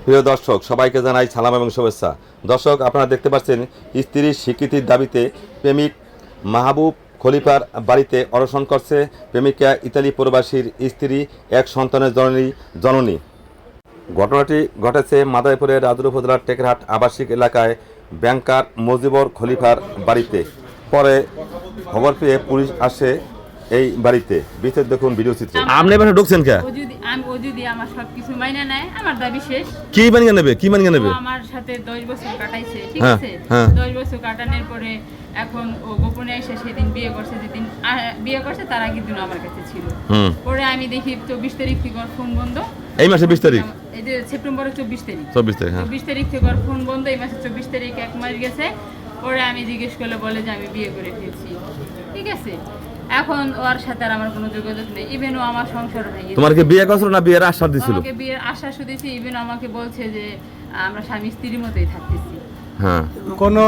প্রিয় দর্শক, সবাইকে জানাই সালাম এবং শুভেচ্ছা। দর্শক, আপনারা দেখতে পাচ্ছেন স্ত্রীর স্বীকৃতির দাবিতে প্রেমিক মাহবুব খলিফার বাড়িতে অনশন করছে প্রেমিকা ইতালি প্রবাসীর স্ত্রী, এক সন্তানের জননী জননী। ঘটনাটি ঘটেছে মাদারীপুরের রাজুর উপজেলার টেকরহাট আবাসিক এলাকায় ব্যাংকার মজিবর খলিফার বাড়িতে। পরে খবর পেয়ে পুলিশ আসে এই বাড়িতে। বিস্তারিত দেখুন ভিডিও চিত্রে। আপনি এবার ঢুকছেন কে? ও যদি আমি ও যদি আমার সবকিছু মাইনে নেয় আমার দাবি শেষ। কি মানিয়ে নেবে? কি মানিয়ে নেবে? ও আমার সাথে দশ বছর কাটাইছে ঠিক হ্যাঁ, আছে? হ্যাঁ। দশ বছর কাটানোর পরে এখন ও গোপনে এসে সেদিন বিয়ে করছে যেদিন আহ, বিয়ে করছে তার আগের দিন আমার কাছে ছিল। হুম। পরে আমি দেখি চব্বিশ তারিখ থেকে ওর ফোন বন্ধ। এই মাসে বিশ তারিখ? এই যে সেপ্টেম্বরের চব্বিশ তারিখ। চব্বিশ তারিখ হ্যাঁ। চব্বিশ তারিখ থেকে ওর ফোন বন্ধ এই মাসে চব্বিশ তারিখ এক মাস গেছে। পরে আমি জিজ্ঞেস করলে বলে যে আমি বিয়ে করে ফেলছি। ঠিক আছে? এখন ওর সাথে আর আমার কোনো যোগাযোগ নেই। ইভেন ও আমার সংসার ভেঙে তোমার কি বিয়ে করছিল না বিয়ের আশ্বাস দিছিল? আমাকে বিয়ের আশ্বাস দিয়েছে। ইভেন আমাকে বলছে যে আমরা স্বামী স্ত্রীর মতোই থাকতেছি। হ্যাঁ। কোনো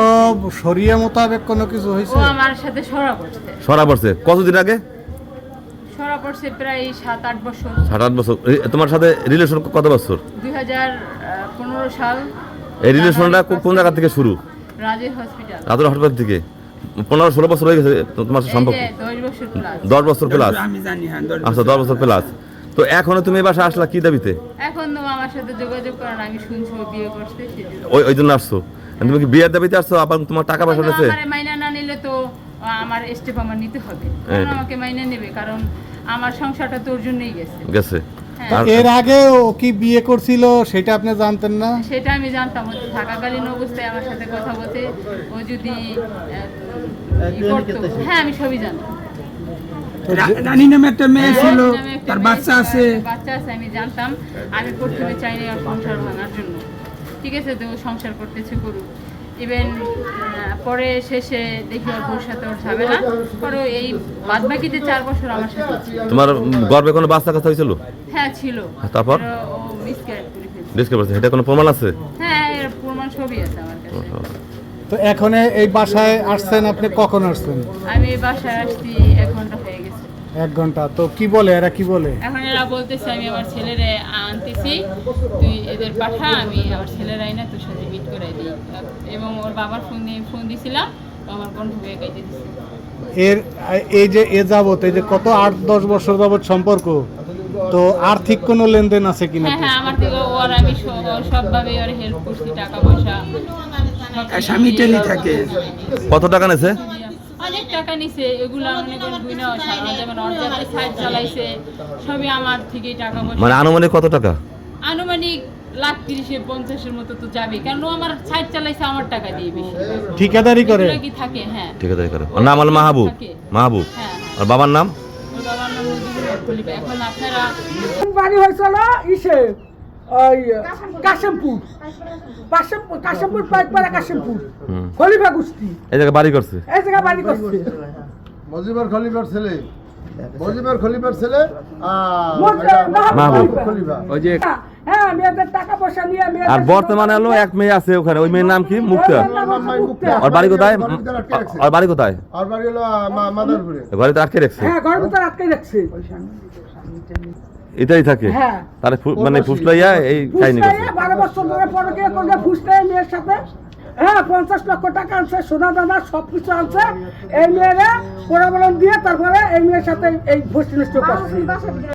শরিয়া মোতাবেক কোনো কিছু ও আমার সাথে সরা পড়ছে সরা পড়ছে কতদিন আগে? সরা পড়ছে প্রায় সাত আট বছর। সাত আট বছর। এই- তোমার সাথে রিলেশন কত বছর? দুই হাজার পনেরো সাল এই রিলেশনটা কোন- কোন জায়গা থেকে শুরু? রাজের হসপিটাল রাতুর হাসপাতাল থেকে? পনেরো ষোলো বছর হয়ে গেছে তোমার সাথে সম্পর্ক। দশ বছর প্লাস দশ বছর প্লাস আমি জানি হ্যাঁ আচ্ছা দশ বছর প্লাস তো এখনও তুমি এই বাসায় আসলা কি দাবিতে? এখন তো আমার সাথে যোগাযোগ করার আমি শুনছি বিয়ে করতে ওই ওই জন্য আসছো। তুমি কি বিয়ের দাবিতে আসছো? আবার তোমার টাকা পয়সা আমার মাইনা না নিলে তো আমার স্টেপ আমার নিতে হবে। আমাকে মাইনা নেবে কারণ আমার সংসারটা তোর জন্যই গেছে। গেছে। হ্যাঁ। এর আগে ও কি বিয়ে করছিল সেটা আপনি জানতেন না? সেটা আমি জানতাম। থাকাকালীন অবস্থায় আমার সাথে কথা বলতে ও যদি হ্যাঁ আমি সবই জানতাম। রানী নামে একটা মেয়ে ছিল তার বাচ্চা আছে। বাচ্চা আছে আমি জানতাম। আমি প্রথমে চাইনি ওর সংসার ভাঙার জন্য। ঠিক আছে তো সংসার করতেছে করুক। ইভেন পরে শেষে দেখি ওর বউর সাথে ওর ঝামেলা পরে এই বাদ বাকি যে চার বছর আমার সাথে ছিল। তোমার গর্বে কোনো বাচ্চা কাচ্চা হয়েছিল? হ্যাঁ ছিল। তারপর? pero ও মিসক্যারেজ করে ফেলছে। ডিসকে পারছে এটা কোনো প্রমাণ আছে? হ্যাঁ এর প্রমাণ সবই আছে আমার কাছে। তো এখন এই বাসায় আসছেন আপনি? কখন আসছেন? আমি এই বাসায় আসছি এক ঘণ্টা এক ঘণ্টা। তো কি বলে এরা কি বলে? এখন এরা বলতেছে আমি আমার ছেলেরে আনতেছি তুই এদের পাঠা আমি আমার ছেলেরাই না তোর সাথে মিট করে দিই। এবং ওর বাবার ফোন দিয়ে ফোন দিছিলাম আমার কণ্ঠ হয়ে গাইতে দিচ্ছে এর এই যে এ যাবত এই যে কত আট দশ বছর যাবত সম্পর্ক তো আর্থিক কোনো লেনদেন আছে কিনা? হ্যাঁ হ্যাঁ আমার থেকে ওর আমি সব- সবভাবে ওর হেল্প করছি টাকা পয়সা। আর স্বামী টেলি থাকে। কত টাকা নেছে অনেক টাকা নিছে এগুলো মনে করেন দুই না যেমন যাতে সাইড চালাইছে সবই আমার থেকেই টাকা পয়সা। মানে আনুমানিক কত টাকা? আনুমানিক লাখ তিরিশে পঞ্চাশের মতো তো যাবে কারণ ও আমার সাইড চালাইছে আমার টাকা দিয়ে বেশি। ঠিকাদারি করে? কি থাকে? হ্যাঁ। ঠিক আছে করে। ওর নাম হলো মাহবুব। মাহবুব। হ্যাঁ। আর বাবার নাম? বাবার নাম এখন আপনারা বাড়ি হয়েছিল? ইসে। ওই কাশিমপুর। কাশিমপুর। কাশিমপুর। পাইকপাড়া কাশিমপুর। খলিফা গুস্তি এই জায়গায় বাড়ি করছে? এই জায়গা বাড়ি করছে। মজিবর খলিফার ছেলে। মজিবর খলিফার ছেলে আর। খলিফা। খলিফা। হ্যাঁ মেয়েদের টাকা পয়সা নিয়ে আর বর্তমানে হলো এক মেয়ে আছে ওখানে। ওই মেয়ের নাম কি? মুক্তা। ওর বাড়ি কোথায়? ওর বাড়ি কোথায়? আর বাড়ি হলো মাদারপুরে। ঘরে তো আটকে রাখছে। হ্যাঁ ঘরের ভিতরে আটকে রাখছে। এটাই থাকে। হ্যাঁ। তাহলে মানে ফুসলাইয়া এই কাহিনী বারো বছর ধরে পরে গিয়ে করলে ফুসলাই মেয়ের সাথে। হ্যাঁ পঞ্চাশ লক্ষ টাকা আনছে সোনা দানা সব কিছু আনছে। এই মেয়েরা পোড়াবরণ দিয়ে তারপরে এই মেয়ের সাথে এই ভোট নষ্ট করছে।